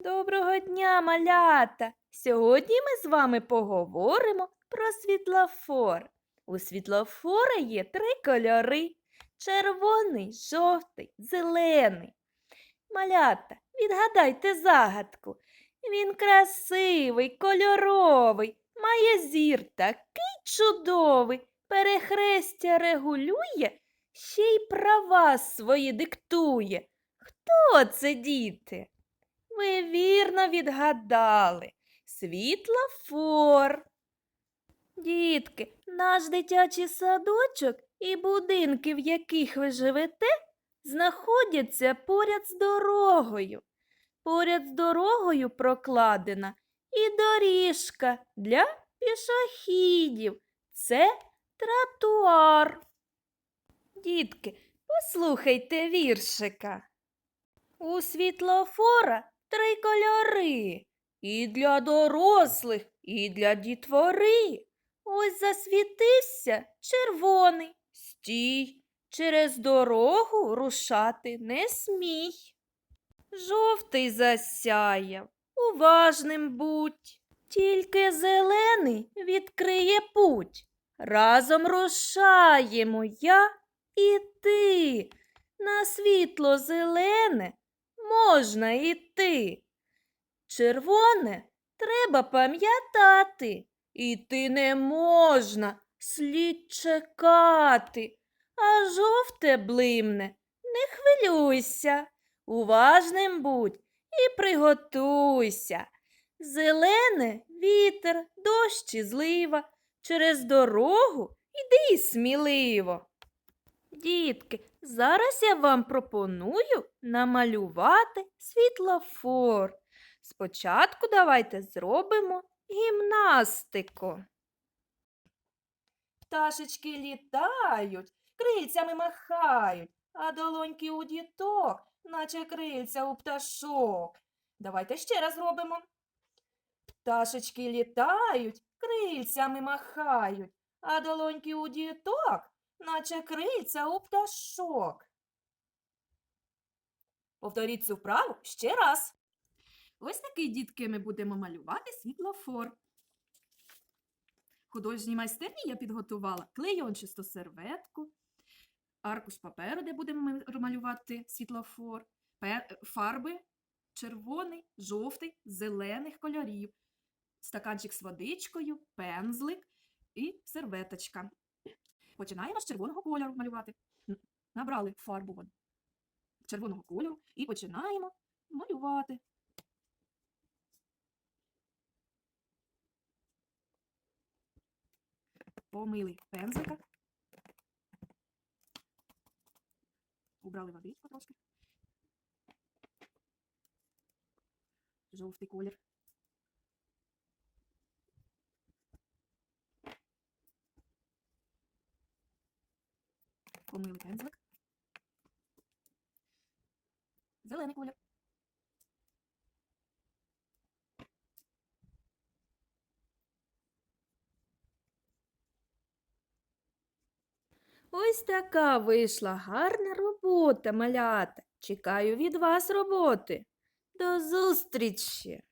Доброго дня, малята! Сьогодні ми з вами поговоримо про світлофор. У світлофора є три кольори: червоний, жовтий, зелений. Малята, відгадайте загадку. Він красивий, кольоровий, має зір такий чудовий, перехрестя регулює, ще й права свої диктує. Хто це, діти? Ви вірно відгадали. Світлофор. Дітки, наш дитячий садочок і будинки, в яких ви живете, знаходяться поряд з дорогою. Поряд з дорогою прокладена і доріжка для пішохідів. Це тротуар. Дітки, послухайте віршика. У світлофора три кольори. І для дорослих, і для дітвори. Ось засвітився червоний. Стій, через дорогу рушати не смій. Жовтий засяяв, уважним будь. Тільки зелений відкриє путь. Разом рушаємо я і ти. На світло зелене можна йти. Червоне треба пам'ятати. Іти не можна, слід чекати. А жовте блимне, не хвилюйся, уважним будь і приготуйся. Зелене вітер, дощ і злива, через дорогу іди сміливо. Дітки, зараз я вам пропоную намалювати світлофор. Спочатку давайте зробимо гімнастику. Пташечки літають, крильцями махають, а долоньки у діток, наче крильця у пташок. Давайте ще раз зробимо. Пташечки літають, крильцями махають, а долоньки у діток, наче крильця у пташок. Повторіть цю вправу ще раз. Ось такий, дітки, ми будемо малювати світлофор. В художній майстерні я підготувала клейончисту серветку, аркуш паперу, де будемо малювати світлофор, фарби червоний, жовтий, зелених кольорів, стаканчик з водичкою, пензлик і серветочка. Починаємо з червоного кольору малювати. Набрали фарбу вон червоного кольору і починаємо малювати. Помили пензлика. Убрали водичку трошки. Жовтий колір. Помили пензлик. Зелений колір. Ось така вийшла гарна робота, малята. Чекаю від вас роботи. До зустрічі!